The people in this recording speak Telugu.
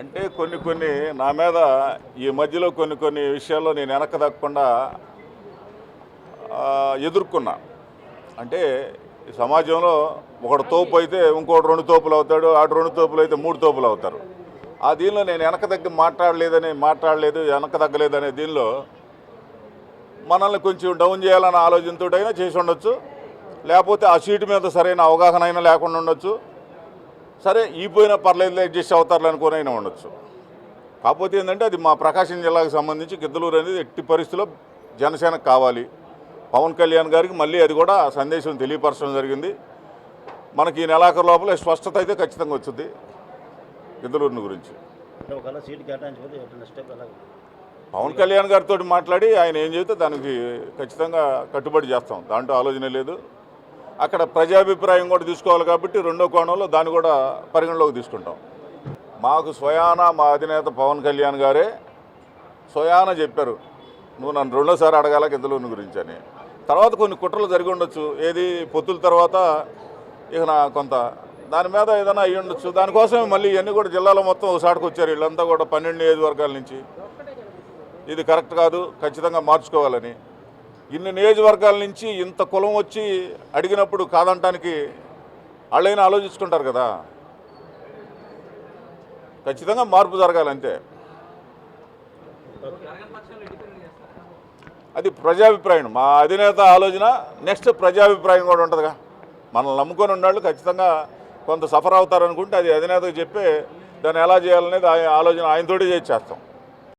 అంటే కొన్ని కొన్ని నా మీద ఈ మధ్యలో కొన్ని కొన్ని విషయాల్లో నేను వెనక దక్కకుండా ఎదుర్కొన్నా. అంటే సమాజంలో ఒకడు తోపు అయితే ఇంకోటి రెండు తోపులు అవుతాడు ఆడు రెండు తోపులు అయితే మూడు తోపులు అవుతారు. ఆ దీనిలో నేను వెనక తగ్గి మాట్లాడలేదని మాట్లాడలేదు వెనక తగ్గలేదనే దీనిలో మనల్ని కొంచెం డౌన్ చేయాలన్న ఆలోచనతో చేసి ఉండొచ్చు. లేకపోతే ఆ సీటు మీద సరైన అవగాహన అయినా లేకుండా ఉండొచ్చు. సరే ఈ పోయినా పర్లేదు అడ్జస్ట్ అవుతారులే అనుకుని అయినా ఉండొచ్చు. కాకపోతే ఏంటంటే అది మా ప్రకాశం జిల్లాకు సంబంధించి గిద్దలూరు అనేది ఎట్టి పరిస్థితిలో జనసేనకు కావాలి. పవన్ కళ్యాణ్ గారికి మళ్ళీ అది కూడా సందేశం తెలియపరచడం జరిగింది. మనకి ఈ నెలాఖరు లోపల స్పష్టత అయితే ఖచ్చితంగా వచ్చింది గిద్దలూరుని గురించి. పవన్ కళ్యాణ్ గారితో మాట్లాడి ఆయన ఏం చెబితే దానికి ఖచ్చితంగా కట్టుబడి చేస్తాం. దాంట్లో ఆలోచన లేదు. అక్కడ ప్రజాభిప్రాయం కూడా తీసుకోవాలి కాబట్టి రెండో కోణంలో దాన్ని కూడా పరిగణలోకి తీసుకుంటాం. మాకు స్వయాన మా అధినేత పవన్ కళ్యాణ్ గారే స్వయాన చెప్పారు నువ్వు నన్ను రెండోసారి అడగాల గిద్దలూరిని గురించి అని. తర్వాత కొన్ని కుట్రలు జరిగి ఉండొచ్చు. ఏది పొత్తుల తర్వాత ఇక నా కొంత దాని మీద ఏదైనా అయ్యి ఉండొచ్చు. దానికోసం మళ్ళీ ఇవన్నీ కూడా జిల్లాలో మొత్తం ఒకసారికి వచ్చారు. వీళ్ళంతా కూడా పన్నెండు నియోజకవర్గాల నుంచి. ఇది కరెక్ట్ కాదు. ఖచ్చితంగా మార్చుకోవాలని. ఇన్ని నియోజకవర్గాల నుంచి ఇంత కులం వచ్చి అడిగినప్పుడు కాదంటానికి వాళ్ళైనా ఆలోచించుకుంటారు కదా. ఖచ్చితంగా మార్పు జరగాలి అంతే. అది ప్రజాభిప్రాయం. మా అధినేత ఆలోచన నెక్స్ట్ ప్రజాభిప్రాయం కూడా ఉంటుందిగా. మనల్ని నమ్ముకొని ఉన్నాళ్ళు ఖచ్చితంగా కొంత సఫర్ అవుతారనుకుంటే అది అధినేతకు చెప్పి దాన్ని ఎలా చేయాలనేది ఆయన ఆలోచన ఆయనతోటి చేసి చేస్తాం.